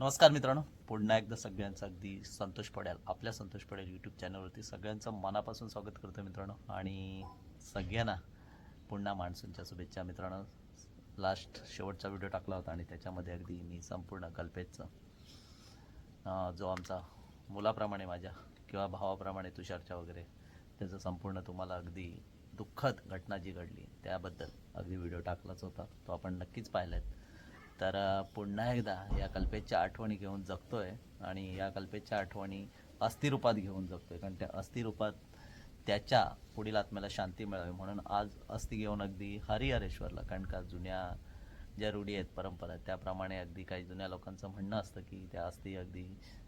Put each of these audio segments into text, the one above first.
नमस्कार मित्रांनो. पुन्हा एकदा सगळ्यांचं अगदी संतोष पडेल. आपल्या संतोष पडेल यूट्यूब चॅनलवरती सगळ्यांचं मनापासून स्वागत करतो मित्रांनो. आणि सगळ्यांना पुन्हा मान्सूनच्या शुभेच्छा मित्रांनो. लास्ट शेवटचा व्हिडिओ टाकला होता आणि त्याच्यामध्ये अगदी मी संपूर्ण कल्पेचं जो आमचा मुलाप्रमाणे माझ्या किंवा भावाप्रमाणे तुषारच्या वगैरे त्याचं संपूर्ण तुम्हाला अगदी दुःखद घटना जी घडली त्याबद्दल अगदी व्हिडिओ टाकलाच होता. तो आपण नक्कीच पाहिला आहे तर पुन्हा एकदा या कल्पेच्या आठवणी घेऊन जगतोय आणि या कल्पेच्या आठवणी अस्थिरूपात घेऊन जगतोय. कारण त्या अस्थिरूपात त्याच्या पुढील आत्म्याला शांती मिळावी म्हणून आज अस्थि घेऊन अगदी हरिहरेश्वरला कारण का जुन्या ज्या रूढी आहेत परंपरा त्याप्रमाणे अगदी काही जुन्या लोकांचं म्हणणं असतं की त्या अस्थि अगदी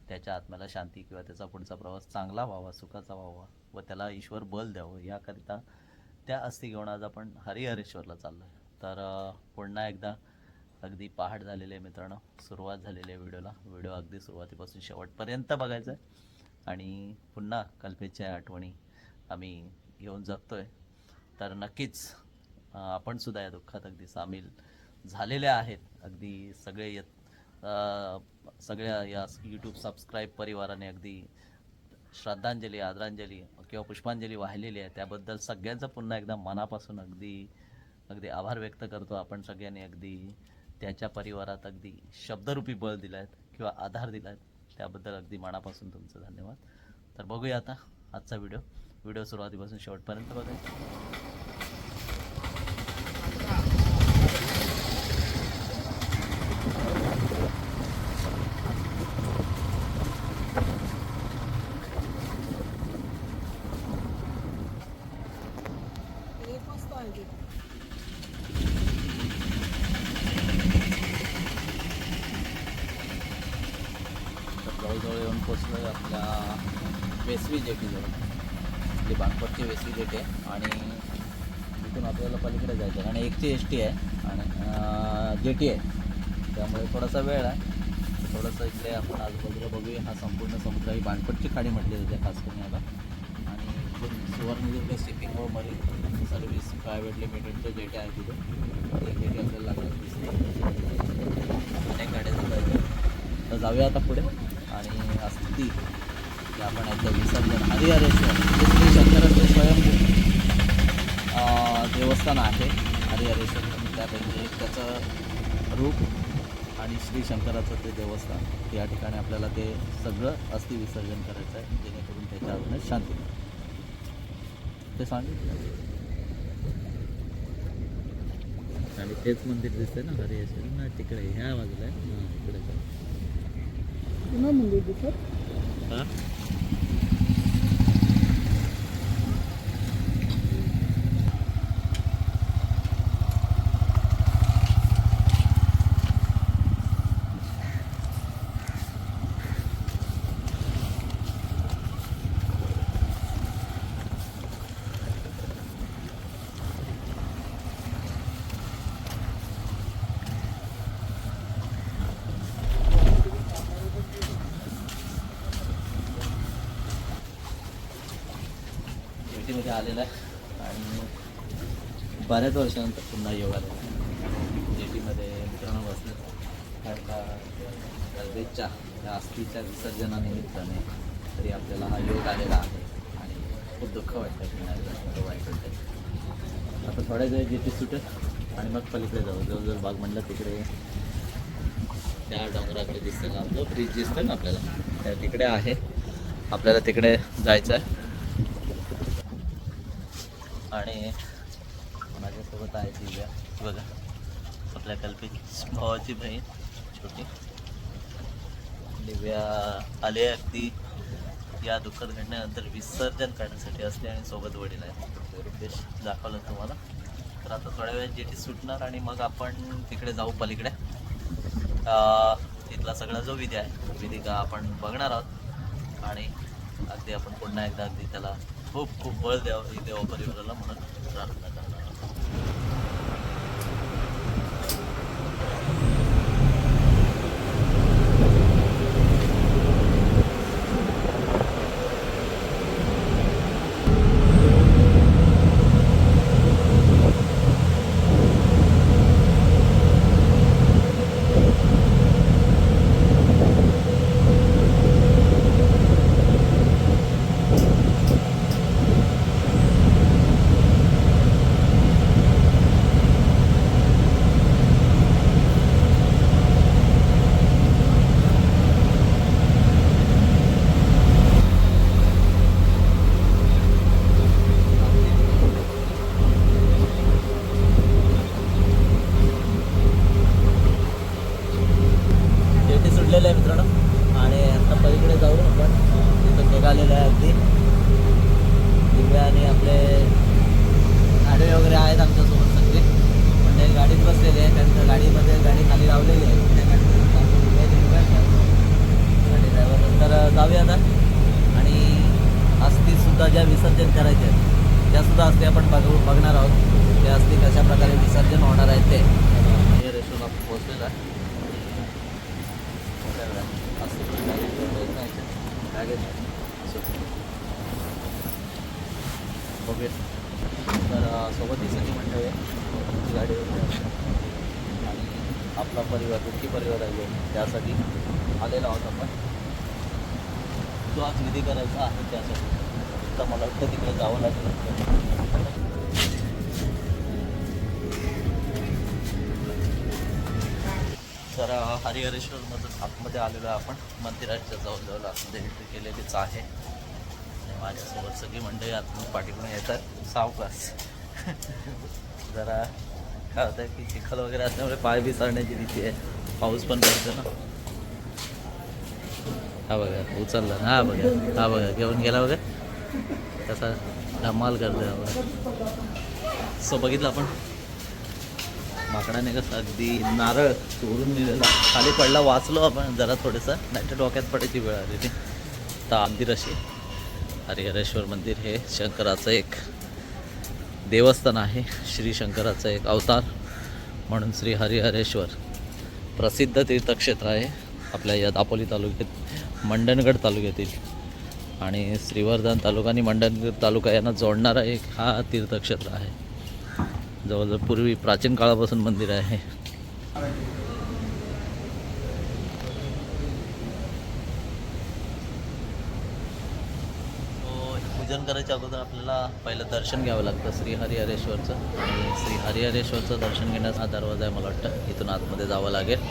त्याच्या आत्म्याला शांती किंवा त्याचा पुढचा प्रवास चांगला व्हावा सुखाचा व्हावा व त्याला ईश्वर बल द्यावं याकरिता त्या अस्थि घेऊन आज आपण हरिहरेश्वरला चाललो आहे तर पुन्हा एकदा अगदी पहाट झालेले आहे मित्रांनो. सुरुवात झालेली आहे व्हिडिओला. व्हिडिओ अगदी सुरुवातीपासून शेवटपर्यंत बघायचा आहे आणि पुन्हा कल्पेच्या आठवणी आम्ही घेऊन आहे तर नक्कीच आपणसुद्धा आपण सुद्धा या दुःखात अगदी सामील झालेले आहेत. अगदी सगळे येत सगळ्या या यूट्यूब सबस्क्राईब परिवाराने अगदी श्रद्धांजली आदरांजली किंवा पुष्पांजली वाहिलेली आहे. त्याबद्दल सगळ्यांचं पुन्हा एकदा मनापासून अगदी अगदी आभार व्यक्त करतो. आपण सगळ्यांनी अगदी त्याच्या परिवारात अगदी शब्दरूपी बळ दिला आहेत किंवा आधार दिला आहे त्याबद्दल अगदी मनापासून तुमचं धन्यवाद. तर बघूया आता आजचा व्हिडिओ व्हिडिओ सुरुवातीपासून शेवटपर्यंत बघायचा तर जवळजवळ येऊन पोचलो आपल्या वेसवी जेटीजवळ आपली बाणपतची वेसवी जेटी आहे. आणि तिथून आपल्याला पलीकडे जायचं आहे. आणि एकची एस टी आहे. आणि जेटी आहे. त्यामुळे थोडासा वेळ आहे. थोडंसं इकडे आपण आजूबाजूला बघूया. हा संपूर्ण समुद्र ही बाणपटची खाडी म्हटली जाते खास करून याला. आणि इथून सुवर्णदुर्ग शिपिंग व मरीन सर्व्हिस प्रायव्हेट लिमिटेडच्या जेट्या आहेत तिथे. एक जेटी आपल्याला लागणार दिसते. अनेक गाड्या तर जाऊया आता पुढे. आणि असती जे आपण एकदा विसर्जन हरिहरेश्वर हे श्री शंकराचं स्वयंभू अं, देवस्थान आहे. हरिहरेश्वर त्यापैकी एक त्याचं रूप आणि श्री शंकराचं ते देवस्थान या ठिकाणी आपल्याला ते सगळं अस्थि विसर्जन करायचं आहे जेणेकरून त्याच्या आत्म्यात शांती मिळेल. ते सांग आणि तेच मंदिर दिसतंय ना हरिहरेश्वर? ना तिकडे ह्या बाजूला आहे. हां इकडे पुन्हा मंदिर दिसत? हां जेटीमध्ये आलेला आहे. आणि बऱ्याच वर्षानंतर पुन्हा योग आलेला आहे. जेटीमध्ये मित्रांनो बसले कारण का गरजेच्या या अस्थिच्या विसर्जनानिमित्ताने तरी आपल्याला हा योग आलेला आहे. आणि खूप दुःख वाटतं पुन्हा वाईट वाटतं आता थोड्या वेळ जेटी सुटेल आणि मग पलीकडे जाऊ. जवळजवळ बाग म्हणलं तिकडे त्या डोंगराकडे दिसतं ना आपलं? ब्रिज दिसतं ना आपल्याला? त्या तिकडे आहे. आपल्याला तिकडे जायचं आहे आणि माझ्यासोबत आहे दिव्या. बघा आपल्या कल्पित भावाची बहीण छोटी. दिव्या आले अगदी या दुःखद घडण्यानंतर विसर्जन करण्यासाठी असले आणि सोबत वडील आहेत. रुपेश दाखवलं तुम्हाला. तर आता थोड्या वेळ जेटी सुटणार आणि मग आपण तिकडे जाऊ पलीकडे. तिथला सगळा जो विधी आहे विधी का आपण बघणार आहोत. आणि अगदी आपण पुन्हा एकदा अगदी त्याला खूप खूप बळ द्यावं ही देवा परिवाराला म्हणून प्रार्थना करा विसर्जन करायचे आहेत. त्या सुद्धा असते आपण बघ बघणार आहोत त्या असते कशा प्रकारे विसर्जन होणार आहे ते. हे रेस्टॉरंट आपण पोहोचलेलं आहे. असं बघूया. तर सोबत ही सगळी मंडळी. आहे गाडी आणि आपला परिवार दुःखी परिवार आहे त्यासाठी आलेला आहोत आपण. तो आज विधी करायचा आहे त्यासाठी. आता मला वाटतं तिकडे जावं लागेल. तर अं, हरिहरेश्वरमधून आतमध्ये आलेलो आहे आपण. मंदिराच्या जवळजवळ आतमध्ये एंट्री केलेलीच आहे. आणि माझ्यासोबत सगळी मंडळी आतून पाठीकडून येतात. सावकाश. जरा काय होतं की चिखल वगैरे असल्यामुळे पाय विसरण्याची भीती आहे. पाऊस पण पडतो ना. हा बघा उचलला ना. हा बघा हा बघा. घेऊन गेला बघा. त्याचा धमाल करतोय सो बघितलं आपण. माकडाने कसं अगदी नारळ चोरून दिलेला. खाली पडला वाचलो आपण. जरा थोडंसं. नाही तर डोक्यात पडायची वेळ आली ती तर मंदिर अशी. हरिहरेश्वर मंदिर हे शंकराचं एक देवस्थान आहे. श्री शंकराचं एक अवतार. म्हणून श्री हरिहरेश्वर प्रसिद्ध तीर्थक्षेत्र आहे. आपल्या या दापोली तालुक्यात मंडणगड तालुक्यातील. आणि श्रीवर्धन तालुका आणि मंडणगड तालुका यांना जोडणारा एक हा तीर्थक्षेत्र आहे. जवळजवळ पूर्वी प्राचीन काळापासून मंदिर आहे. हो, पूजन करायच्या अगोदर आपल्याला पहिलं दर्शन घ्यावं लागतं श्री हरिहरेश्वरचं. आणि श्री हरिहरेश्वरचं दर्शन घेण्याचा हा दरवाजा आहे मला वाटतं. इथून आतमध्ये जावं लागेल.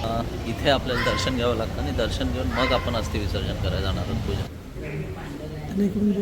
इथे आपल्याला दर्शन घ्यावं लागतं आणि दर्शन घेऊन मग आपण अस्थि विसर्जन करायला जाणार आहोत पूजन आणि इकडून जे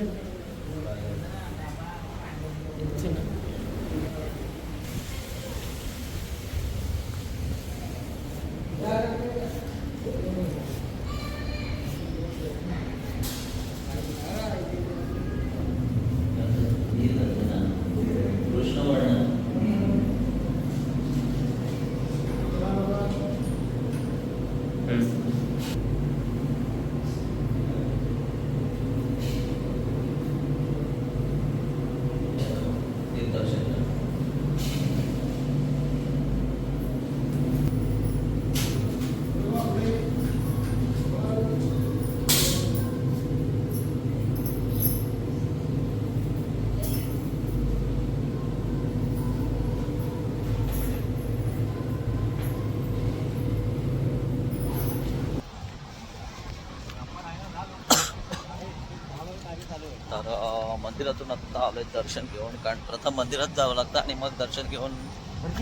तर अं, मंदिरातून आता आलोय दर्शन घेऊन कारण प्रथम मंदिरात जावं लागतं आणि मग दर्शन घेऊन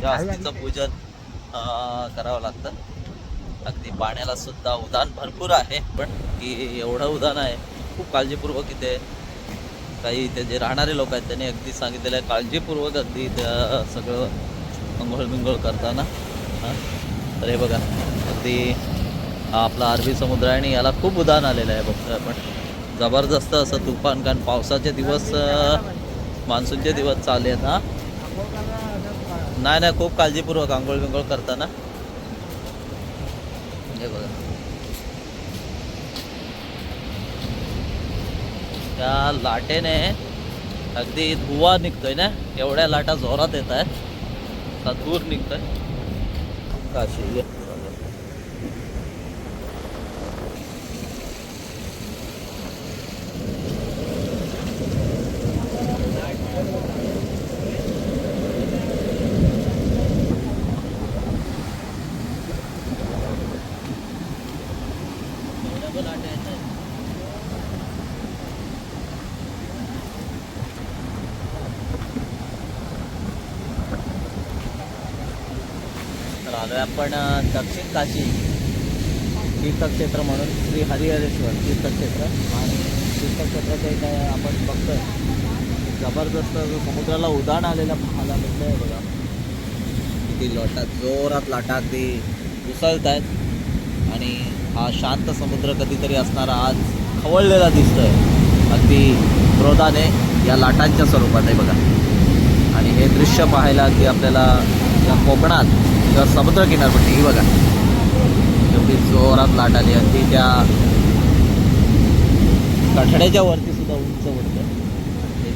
अस्थीचं पूजन करावं लागतं. अगदी पाण्याला सुद्धा उदान भरपूर आहे पण की एवढं उदान आहे खूप काळजीपूर्वक इथे काही इथे जे राहणारे लोक आहेत त्यांनी अगदी सांगितलेलं आहे काळजीपूर्वक अगदी सगळं अंघोळ बिंघोळ करताना तर हे बघा अगदी आपला अरबी समुद्र आहे आणि याला खूप उदान आलेलं आहे बघतोय आपण जबरदस्त असं तुफान कारण पावसाचे दिवस मान्सूनचे दिवस चालले आहेत ना नाही नाही खूप काळजीपूर्वक आंघोळ बिंघोळ करताना. हे बघा. त्या लाटेने अगदी धुवा निघतोय ना? एवढ्या लाटा जोरात येत आहेत धूर निघतोय? काशी एवढ्या पण लाटा येत आहेत तर आलोय आपण दक्षिण काशी तीर्थक्षेत्र म्हणून श्री हरिहरेश्वर तीर्थक्षेत्र. आणि तीर्थक्षेत्राचं एक आपण बघतोय. जबरदस्त समुद्राला उदाण आलेलं पाहायला मिळतंय बघा. किती लाटा जोरात लाटा अगदी उसळत आहेत आणि हा शांत समुद्र कधीतरी असणारा आज खवळलेला दिसतोय. अगदी क्रोधाने या लाटांच्या स्वरूपात आहे बघा. आणि हे दृश्य पाहायला अगदी आपल्याला या कोकणात किंवा समुद्र किनारपट्टी ही बघा. एवढी जोरात लाट आली अगदी त्या कठड्याच्या वरती सुद्धा उंच उडतं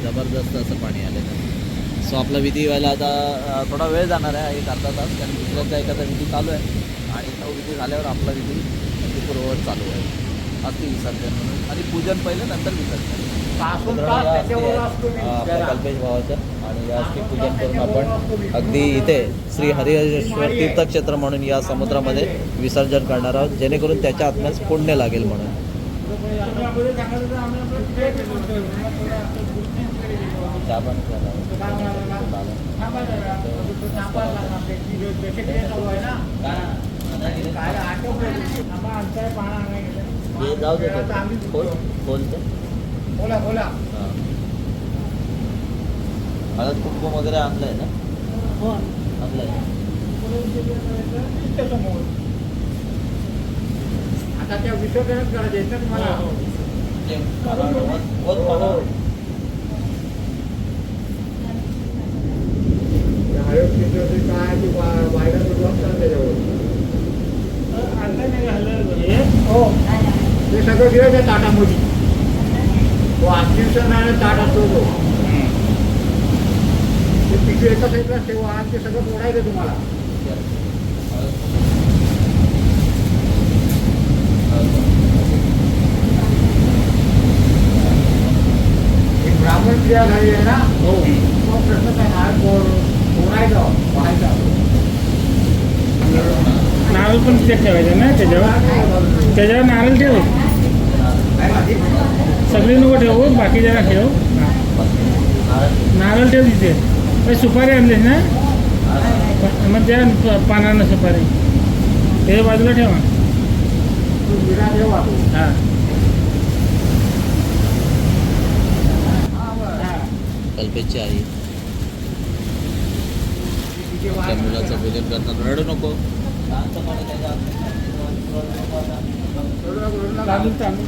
जबरदस्त असं पाणी आलेलं आहे. सो आपला विधी व्हायला आता थोडा वेळ जाणार आहे एक अर्धा तास कारण दुसऱ्यांचा एखादा विधी चालू आहे. आणि तो विधी झाल्यावर आपला विधी अगदी पूर्ववत चालू आहे. अस्थि विसर्जन म्हणून. आणि पूजन पहिलं नंतर विसर्जन. आपल्या. कल्पेश भावाचं. आणि या पूजन करून आपण अगदी इथे श्री हरिहरेश्वर तीर्थक्षेत्र म्हणून या समुद्रामध्ये विसर्जन करणार आहोत. जेणेकरून त्याच्या आत्म्यास पुण्य लागेल म्हणून. जाऊ दे तो. खोल खोल ते बोला बोला. हळद कुंकुम वगैरे आणलंय ना? आणलंय. आता त्या विसर्जनच करायचे वत म्हणून. हळद शिजवते काय ती वा- वायरा सुरुवात करा त्याच्यावर. हो? ते सगळं त्या ताटामध्ये. तो आठशे दिवसांना ताट असतो तो. ते पिशवी एका साईडला ठेवा आणि ते सगळं तोडायचं तुम्हाला. एक ब्राह्मण क्रिया झाली आहे ना? हो. प्रश्न काय नारळ को- कोणायचं व्हायचं नारळ पण तिथे ठेवायचं ना त्याच्यावर? त्याच्यावर नारळ ठेव. सगळी नको ठेवू बाकी जरा ठेव. नारळ ठेव तिथे. ते सुपारी आणलीस ना मग प- पानानं सुपारी ते बाजूला ठेवा तू विरा ठेवा हां कल्पेशची आई त्या मुलाचं पूजन करतात रडू नको तांदूळ तांदूळ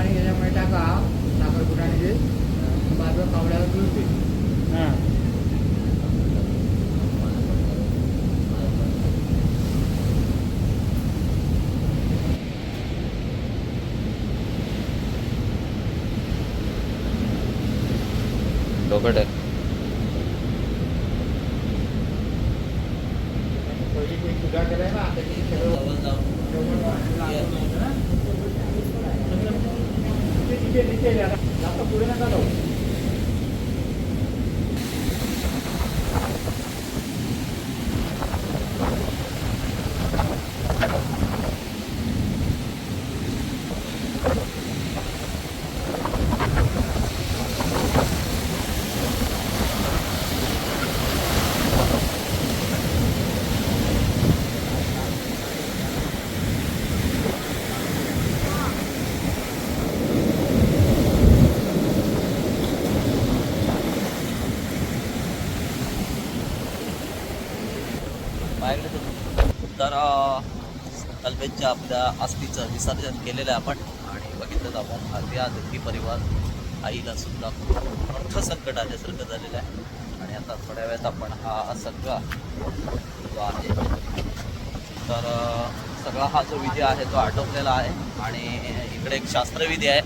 आणि त्याच्यामुळे टाका साखरपुड्याने बाजू कावड्यावर जुळते हां डोकं टाक पहिली काही सुद्धा केलाय ना त्याची सगळं तिथे तिथे आता पुढे नका जाऊ तर अ, शुभेच्छा आपल्या आस्तीचं विसर्जन केलेलं आहे आपण. आणि बघितलं आपण अगदी दुःखी परिवार आईला सुद्धा खूप मोठं संकट आल्यासारखं झालेलं आहे. आणि आता थोड्या वेळात आपण हा सगळा जो आहे तर सगळा हा जो विधी आहे तो आटोपलेला आहे. आणि इकडे एक शास्त्रविधी आहे.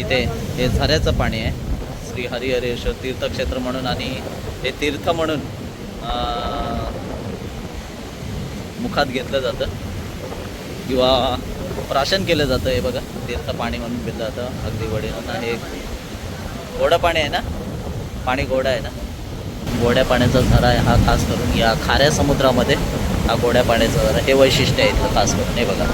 इथे हे झऱ्याचं पाणी आहे. श्री हरिहरेश्वर तीर्थक्षेत्र म्हणून आणि हे तीर्थ म्हणून मुखात घेतलं जातं. किंवा प्राशन केलं जातं हे बघा. तीर्थ पाणी म्हणून घेतलं जातं. अगदी वडील हे गोडं पाणी आहे ना? पाणी गोडं आहे ना? गोड्या पाण्याचा झरा आहे हा खास करून या खाऱ्या समुद्रामध्ये हा गोड्या पाण्याचा झरा हे वैशिष्ट्य आहे इथलं खास करून. हे बघा.